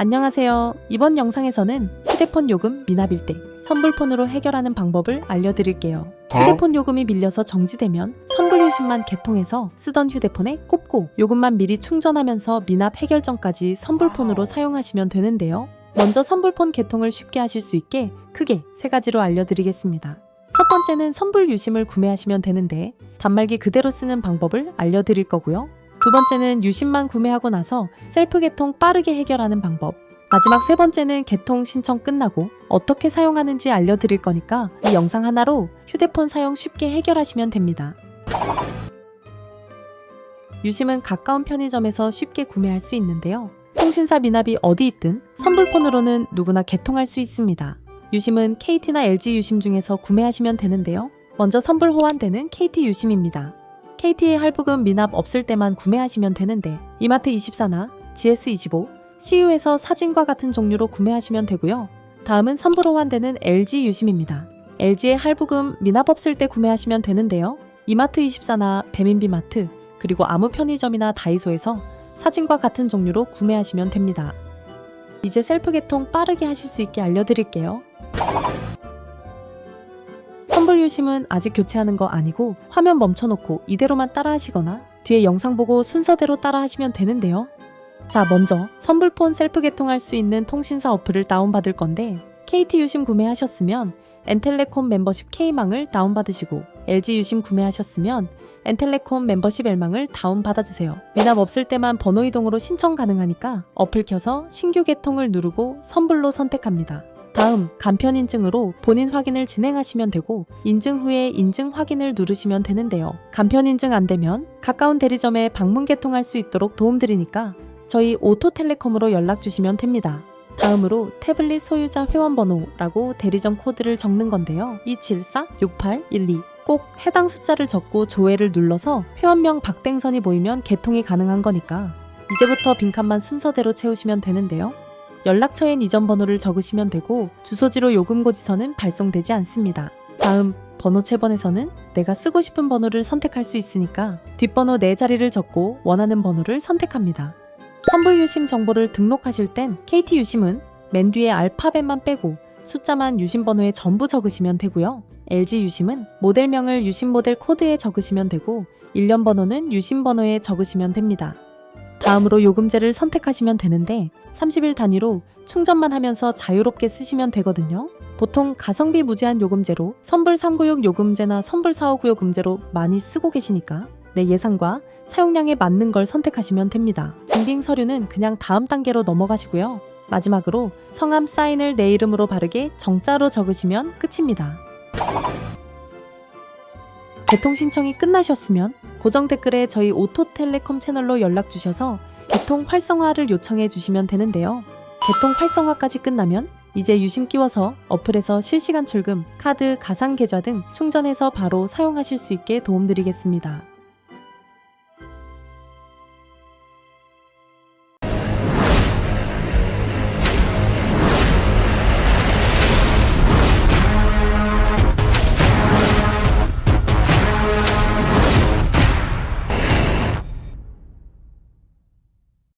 안녕하세요. 이번 영상에서는 휴대폰 요금 미납일 때 선불폰으로 해결하는 방법을 알려드릴게요. 휴대폰 요금이 밀려서 정지되면 선불 유심만 개통해서 쓰던 휴대폰에 꼽고 요금만 미리 충전하면서 미납 해결 전까지 선불폰으로 사용하시면 되는데요. 먼저 선불폰 개통을 쉽게 하실 수 있게 크게 세 가지로 알려드리겠습니다. 첫 번째는 선불 유심을 구매하시면 되는데 단말기 그대로 쓰는 방법을 알려드릴 거고요. 두 번째는 유심만 구매하고 나서 셀프 개통 빠르게 해결하는 방법. 마지막 세 번째는 개통 신청 끝나고 어떻게 사용하는지 알려드릴 거니까 이 영상 하나로 휴대폰 사용 쉽게 해결하시면 됩니다. 유심은 가까운 편의점에서 쉽게 구매할 수 있는데요. 통신사 미납이 어디 있든 선불폰으로는 누구나 개통할 수 있습니다. 유심은 KT나 LG 유심 중에서 구매하시면 되는데요. 먼저 선불 호환되는 KT 유심입니다. KT의 할부금 미납 없을 때만 구매하시면 되는데 이마트 24나 GS25, CU에서 사진과 같은 종류로 구매하시면 되고요. 다음은 선불 호환되는 LG 유심입니다. LG의 할부금 미납 없을 때 구매하시면 되는데요. 이마트 24나 배민비마트 그리고 아무 편의점이나 다이소에서 사진과 같은 종류로 구매하시면 됩니다. 이제 셀프 개통 빠르게 하실 수 있게 알려드릴게요. 유심은 아직 교체하는 거 아니고 화면 멈춰놓고 이대로만 따라 하시거나 뒤에 영상 보고 순서대로 따라 하시면 되는데요. 자, 먼저 선불폰 셀프 개통할 수 있는 통신사 어플을 다운받을 건데 KT 유심 구매하셨으면 엔텔레콤 멤버십 K망을 다운받으시고 LG 유심 구매하셨으면 엔텔레콤 멤버십 L망을 다운받아주세요. 미납 없을 때만 번호 이동으로 신청 가능하니까 어플 켜서 신규 개통을 누르고 선불로 선택합니다. 다음 간편 인증으로 본인 확인을 진행하시면 되고 인증 후에 인증 확인을 누르시면 되는데요. 간편 인증 안 되면 가까운 대리점에 방문 개통할 수 있도록 도움드리니까 저희 오토텔레콤으로 연락 주시면 됩니다. 다음으로 태블릿 소유자 회원번호라고 대리점 코드를 적는 건데요. 274-6812. 꼭 해당 숫자를 적고 조회를 눌러서 회원명 박땡선이 보이면 개통이 가능한 거니까 이제부터 빈칸만 순서대로 채우시면 되는데요. 연락처엔 이전 번호를 적으시면 되고 주소지로 요금 고지서는 발송되지 않습니다. 다음 번호 채번에서는 내가 쓰고 싶은 번호를 선택할 수 있으니까 뒷번호 4자리를 적고 원하는 번호를 선택합니다. 선불 유심 정보를 등록하실 땐 KT 유심은 맨 뒤에 알파벳만 빼고 숫자만 유심 번호에 전부 적으시면 되고요. LG 유심은 모델명을 유심 모델 코드에 적으시면 되고 일련 번호는 유심 번호에 적으시면 됩니다. 다음으로 요금제를 선택하시면 되는데 30일 단위로 충전만 하면서 자유롭게 쓰시면 되거든요. 보통 가성비 무제한 요금제로 선불 396 요금제나 선불 459 요금제로 많이 쓰고 계시니까 내 예상과 사용량에 맞는 걸 선택하시면 됩니다. 증빙 서류는 그냥 다음 단계로 넘어가시고요. 마지막으로 성함 사인을 내 이름으로 바르게 정자로 적으시면 끝입니다. 개통 신청이 끝나셨으면 고정 댓글에 저희 오토텔레콤 채널로 연락 주셔서 개통 활성화를 요청해 주시면 되는데요. 개통 활성화까지 끝나면 이제 유심 끼워서 어플에서 실시간 출금, 카드, 가상 계좌 등 충전해서 바로 사용하실 수 있게 도움드리겠습니다.